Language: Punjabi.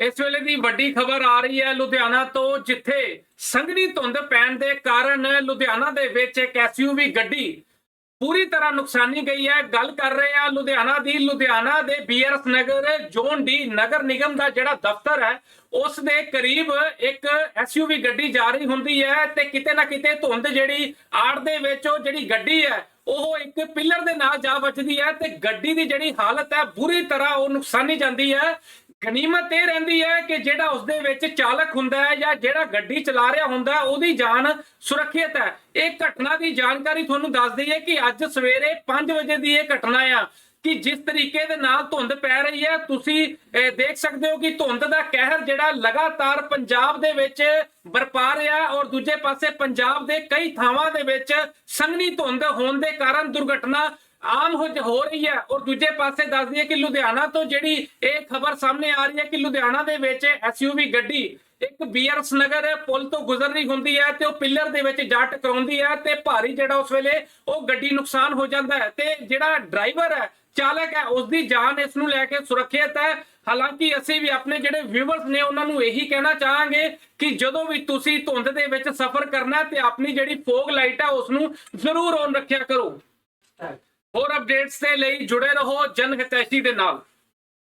ਇਸ ਵੇਲੇ ਦੀ ਵੱਡੀ ਖਬਰ ਆ ਰਹੀ ਹੈ ਲੁਧਿਆਣਾ ਤੋਂ, ਜਿੱਥੇ ਸੰਘਣੀ ਧੁੰਦ ਪੈਣ ਦੇ ਕਾਰਨ ਲੁਧਿਆਣਾ ਦੇ ਵਿੱਚ ਇੱਕ ਐਸਯੂਵੀ ਗੱਡੀ ਪੂਰੀ ਤਰ੍ਹਾਂ ਨੁਕਸਾਨੀ ਗਈ ਹੈ। ਗੱਲ ਕਰ ਰਹੇ ਆ ਲੁਧਿਆਣਾ ਦੀ। ਲੁਧਿਆਣਾ ਦੇ ਬੀਆਰਐਸ ਨਗਰ, ਜ਼ੋਨ ਡੀ ਨਗਰ ਨਿਗਮ ਦਾ ਜਿਹੜਾ ਦਫ਼ਤਰ ਹੈ, ਉਸ ਦੇ ਕਰੀਬ ਇੱਕ ਐਸਯੂਵੀ ਗੱਡੀ ਜਾ ਰਹੀ ਹੁੰਦੀ ਹੈ ਤੇ ਕਿਤੇ ਨਾ ਕਿਤੇ ਧੁੰਦ ਜਿਹੜੀ ਆੜ ਦੇ ਵਿੱਚ ਉਹ ਜਿਹੜੀ ਗੱਡੀ ਹੈ, ਉਹ ਇੱਕ ਪਿੱਲਰ ਦੇ ਨਾਲ ਜਾ ਵੱਜਦੀ ਹੈ ਤੇ ਗੱਡੀ ਦੀ ਜਿਹੜੀ ਹਾਲਤ ਹੈ, ਬੁਰੀ ਤਰ੍ਹਾਂ ਉਹ ਨੁਕਸਾਨੀ ਜਾਂਦੀ ਹੈ। ਗਨੀਮਤ ਇਹ ਰਹਿੰਦੀ ਹੈ ਕਿ ਜਿਹੜਾ ਉਸ ਦੇ ਵਿੱਚ ਚਾਲਕ ਹੁੰਦਾ ਹੈ ਜਾਂ ਜਿਹੜਾ ਗੱਡੀ ਚਲਾ ਰਿਹਾ ਹੁੰਦਾ ਉਹਦੀ ਜਾਨ ਸੁਰੱਖਿਅਤ ਹੈ। ਇਹ ਘਟਨਾ ਦੀ ਜਾਣਕਾਰੀ ਤੁਹਾਨੂੰ ਦੱਸ ਦਈਏ ਕਿ ਅੱਜ ਸਵੇਰੇ 5 ਵਜੇ ਦੀ ਇਹ ਘਟਨਾ ਆ ਕਿ ਜਿਸ ਤਰੀਕੇ ਦੇ ਨਾਲ ਧੁੰਦ ਪੈ ਰਹੀ ਹੈ, ਤੁਸੀਂ ਦੇਖ ਸਕਦੇ ਹੋ ਕਿ ਧੁੰਦ ਦਾ ਕਹਿਰ ਜਿਹੜਾ ਲਗਾਤਾਰ ਪੰਜਾਬ ਦੇ ਵਿੱਚ ਵਰਪਾ ਰਿਹਾ ਔਰ ਦੂਜੇ ਪਾਸੇ ਪੰਜਾਬ ਦੇ ਕਈ ਥਾਵਾਂ ਦੇ ਵਿੱਚ ਸੰਘਣੀ ਧੁੰਦ ਹੋਣ ਦੇ ਕਾਰਨ ਦੁਰਘਟਨਾ ਆਮ ਹੋ ਰਹੀ ਹੈ ਔਰ ਦੂਜੇ ਪਾਸੇ ਦੱਸ ਦਈਏ ਕਿ ਲੁਧਿਆਣਾ ਤੋਂ ਜਿਹੜੀ ਇਹ ਖਬਰ ਸਾਹਮਣੇ ਆ ਰਹੀ ਹੈ ਕਿ ਲੁਧਿਆਣਾ ਦੇ ਵਿੱਚ ਐਸਯੂਵੀ ਗੱਡੀ ਇੱਕ ਬੀਆਰਐਸ ਨਗਰ ਪੁਲ ਤੋਂ ਗੁਜ਼ਰ ਹੁੰਦੀ ਹੈ ਤੇ ਉਹ ਪਿੱਲਰ ਦੇ ਵਿੱਚ ਜਾ ਟਕਰਾਉਂਦੀ ਹੈ ਤੇ ਭਾਰੀ ਜਿਹੜਾ ਉਸ ਵੇਲੇ ਉਹ ਗੱਡੀ ਨੁਕਸਾਨ ਹੋ ਜਾਂਦਾ ਹੈ ਤੇ ਜਿਹੜਾ ਡਰਾਈਵਰ ਹੈ, ਚਾਲਕ ਹੈ ਉਸ ਦੀ ਜਾਨ ਇਸ ਨੂੰ ਲੈ ਕੇ ਸੁਰੱਖਿਅਤ ਹੈ। ਹਾਲਾਂਕਿ ਅਸੀਂ ਵੀ ਆਪਣੇ ਜਿਹੜੇ ਵਿਊਵਰਸ ਨੇ ਉਹਨਾਂ ਨੂੰ ਇਹੀ ਕਹਿਣਾ ਚਾਹਾਂਗੇ ਕਿ ਜਦੋਂ ਵੀ ਤੁਸੀਂ ਧੁੰਦ ਦੇ ਵਿੱਚ ਸਫ਼ਰ ਕਰਨਾ ਤੇ ਆਪਣੀ ਜਿਹੜੀ ਫੋਗ ਲਾਈਟ ਹੈ ਉਸ ਨੂੰ ਜ਼ਰੂਰ ਔਨ ਰੱਖਿਆ ਕਰੋ। ਹੋਰ ਅਪਡੇਟਸ ਦੇ ਲਈ ਜੁੜੇ ਰਹੋ ਜਨ ਹਿਤੈਸ਼ੀ ਦੇ ਨਾਲ।